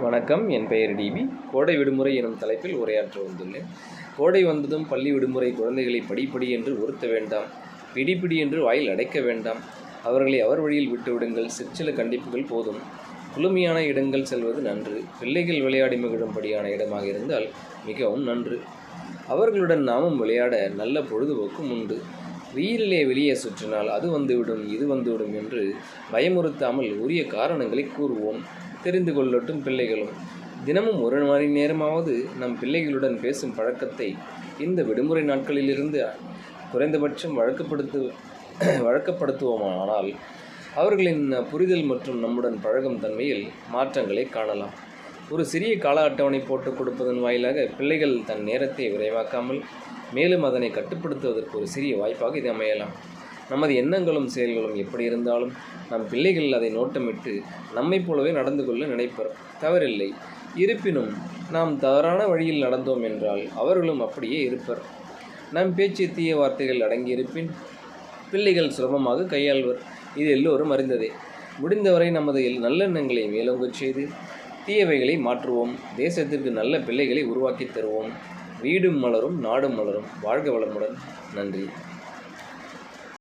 வணக்கம். என் பெயர் டிபி கோடை விடுமுறை எனும் தலைப்பில் உரையாற்ற வந்துள்ளேன். கோடை வந்ததும் பள்ளி விடுமுறை குழந்தைகளை படிப்படி என்று உறுத்த வேண்டாம். பிடிப்பிடி என்று வாயில் அடைக்க வேண்டாம். அவர்களை அவர் வழியில் விட்டுவிடுங்கள் சிற்சில கண்டிப்புகள் போதும். குளுமையான இடங்கள் செல்வது நன்று. பிள்ளைகள் விளையாடி மகிழும்படியான இடமாக இருந்தால் மிகவும் நன்று. அவர்களுடன் நாமும் விளையாட நல்ல பொழுதுபோக்கும் உண்டு. வெயிலிலே வெளியே சுற்றினால் அது வந்துவிடும் இது வந்துவிடும் என்று பயமுறுத்தாமல் உரிய காரணங்களை கூறுவோம். தெரிந்து கொள்ளட்டும் பிள்ளைகளும் தினமும் ஒரு மணி நேரமாவது நம் பிள்ளைகளுடன் பேசும் பழக்கத்தை இந்த விடுமுறை நாட்களிலிருந்து குறைந்தபட்சம் வழக்கப்படுத்து வழக்கப்படுத்துவோமானால் அவர்களின் புரிதல் மற்றும் நம்முடன் பழகும் தன்மையில் மாற்றங்களை காணலாம். ஒரு சிறிய கால அட்டவணை போட்டு கொடுப்பதன் வாயிலாக பிள்ளைகள் தன் நேரத்தை விரைவாக்காமல் மேலும் அதனை கட்டுப்படுத்துவதற்கு ஒரு சிறிய வாய்ப்பாக இது அமையலாம். நமது எண்ணங்களும் செயல்களும் எப்படி இருந்தாலும் நம் பிள்ளைகள் அதை நோட்டமிட்டு நம்மைப் போலவே நடந்து கொள்ள நினைப்பர். தவறில்லை. இருப்பினும் நாம் தவறான வழியில் நடந்தோம் என்றால் அவர்களும் அப்படியே இருப்பர். நம் பேச்சு தீய வார்த்தைகள் அடங்கியிருப்பின் பிள்ளைகள் சுலபமாக கையாள்வர். இது எல்லோரும் அறிந்ததே. முடிந்தவரை நமது நல்லெண்ணங்களை மேலோங்கச் செய்து தீயவைகளை மாற்றுவோம். தேசத்திற்கு நல்ல பிள்ளைகளை உருவாக்கித் தருவோம். வீடும் மலரும் நாடும் மலரும். வாழ்க வளமுடன். நன்றி.